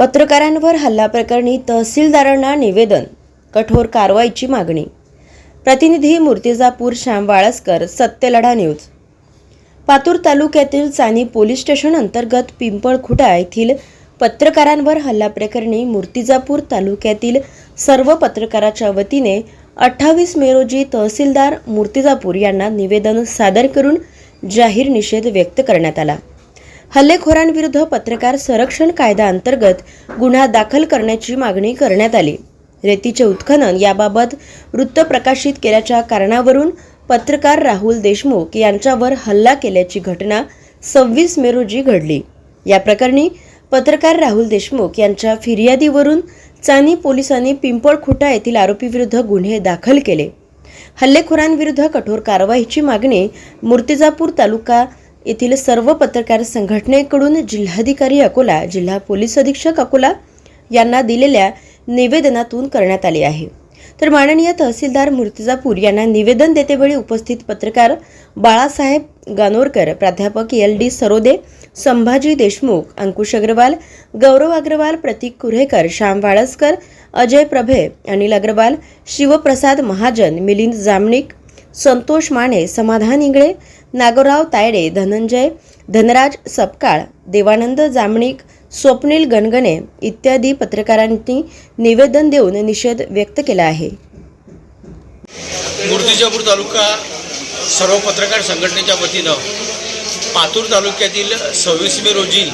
पत्रकारांवर हल्ला प्रकरणी तहसीलदारांना निवेदन कठोर कारवाईची मागणी. प्रतिनिधी मूर्तिजापूर श्याम वाळसकर सत्यलढा न्यूज. पातूर तालुक्यातील चानी पोलीस स्टेशन अंतर्गत पिंपळखुटा येथील पत्रकारांवर हल्ला प्रकरणी मूर्तिजापूर तालुक्यातील सर्व पत्रकाराच्या वतीने अठ्ठावीस मे रोजी तहसीलदार मूर्तिजापूर यांना निवेदन सादर करून जाहीर निषेध व्यक्त करण्यात आला. हल्लेखोरांविरुद्ध पत्रकार संरक्षण कायदा अंतर्गत गुन्हा दाखल करण्याची मागणी करण्यात आली. रेतीचे उत्खनन याबाबत वृत्त प्रकाशित केल्याच्या कारणावरून पत्रकार राहुल देशमुख यांच्यावर हल्ला केल्याची घटना सव्वीस मे रोजी घडली. या प्रकरणी पत्रकार राहुल देशमुख यांच्या फिर्यादीवरून चानी पोलिसांनी पिंपळखुटा येथील आरोपीविरुद्ध गुन्हे दाखल केले. हल्लेखोरांविरुद्ध कठोर कारवाईची मागणी मूर्तिजापूर तालुका येथील सर्व पत्रकार संघटनेकडून जिल्हाधिकारी अकोला जिल्हा पोलीस अधीक्षक अकोला यांना दिलेल्या निवेदनातून करण्यात आले आहे. तर माननीय तहसीलदार मूर्तिजापूर यांना निवेदन देतेवेळी उपस्थित पत्रकार बाळासाहेब गानोरकर प्राध्यापक एल डी सरोदे संभाजी देशमुख अंकुश अग्रवाल गौरव अग्रवाल प्रतीक कुरेकर श्याम वाळसकर अजय प्रभे अनिल अग्रवाल शिवप्रसाद महाजन मिलिंद जामणिक संतोष माने समाधान इंगळे नागोराव तायडे धनंजय धनराज सपकाळ देवानंद जामणिक स्वप्नील गणगणे इत्यादी पत्रकारांनी निवेदन देऊन निषेध व्यक्त केला आहे. मूर्तिजापूर तालुका सर्व पत्रकार संघटनेच्या वतीनं पातूर तालुक्यातील सव्वीस मे रोजी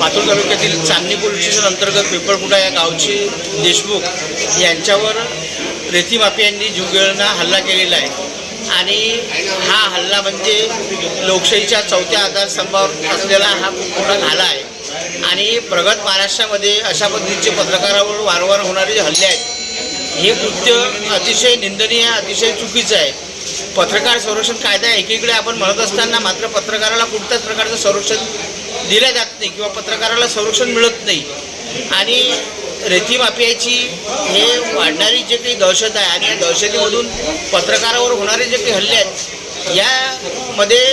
पातूर तालुक्यातील चांदणी पोलीस स्टेशन अंतर्गत पिंपळकुटा या गावचे देशमुख यांच्यावर रेती माफियांनी जुगळणा हल्ला केलेला आहे. आणि हा हल्ला म्हणजे लोकशाहीच्या चौथ्या आधारस्तंभावर असलेला हा पूर्ण घाला आहे. आणि प्रगत महाराष्ट्रामध्ये अशा पद्धतीचे पत्रकारावर वारंवार होणारे हल्ले आहेत हे कृत्य अतिशय निंदनीय अतिशय चुकीचं आहे. पत्रकार संरक्षण कायदा एकीकडे आपण म्हणत असताना मात्र पत्रकाराला कुठल्याच प्रकारचं संरक्षण दिलं जात नाही किंवा पत्रकाराला संरक्षण मिळत नाही. आणि रेती माफियाची हे वाढणारी जे काही दहशत आहे आणि या दहशतीमधून पत्रकारावर होणारे जे काही हल्ले आहेत यामध्ये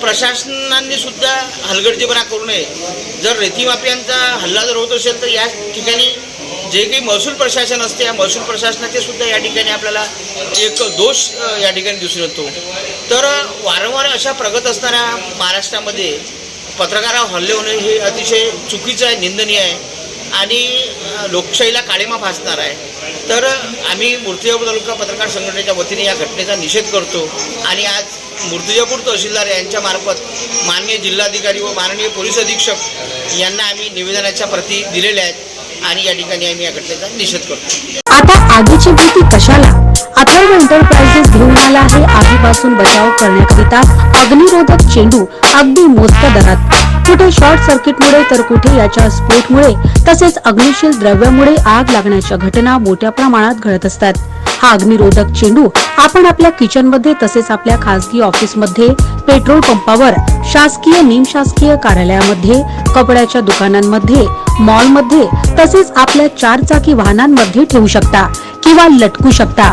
प्रशासनाने सुद्धा हलगर्जीपणा करू नये. जर रेती माफियांचा हल्ला जर होत असेल तर या ठिकाणी जे काही महसूल प्रशासन असते या महसूल प्रशासनाचे सुद्धा या ठिकाणी आपल्याला एक दोष या ठिकाणी दिसून येतो. तर वारंवार अशा प्रगत असणाऱ्या महाराष्ट्रामध्ये पत्रकारावर हल्ले होणे हे अतिशय चुकीचं आहे निंदनीय आहे. आणि लोकशाहीला काळेमा फासणार आहे. तर आम्ही मूर्तिजापूर तालुका पत्रकार संघटनेच्या वतीने या घटनेचा निषेध करतो. आणि आज मूर्तिजापूर तहसीलदार यांच्यामार्फत माननीय जिल्हाधिकारी व माननीय पोलीस अधीक्षक यांना आम्ही निवेदनाच्या प्रती दिलेल्या आहेत. आणि या ठिकाणी आम्ही या घटनेचा निषेध करतो. आता आगीची भीती कशाला? अथर्व एंटरप्राइजेस घेऊन आला आहे? आगीपासून बचाव करण्याकरिता अग्निरोधक चेंडू अगदी मोजक्या दरात. कुठे शॉर्ट सर्किटमुळे तर कुठे याच्या स्फोटमुळे तसेच अग्निशील द्रव्यामुळे आग लागण्याच्या घटना मोठ्या प्रमाणात घडत असतात. हा अग्निरोधक चेंडू आपण आपल्या किचनमध्ये तसेच आपल्या खासगी ऑफिसमध्ये पेट्रोल पंपावर शासकीय निमशासकीय कार्यालयामध्ये कपड्याच्या दुकानांमध्ये मॉलमध्ये तसेच आपल्या चारचाकी वाहनांमध्ये ठेवू शकता किंवा लटकू शकता.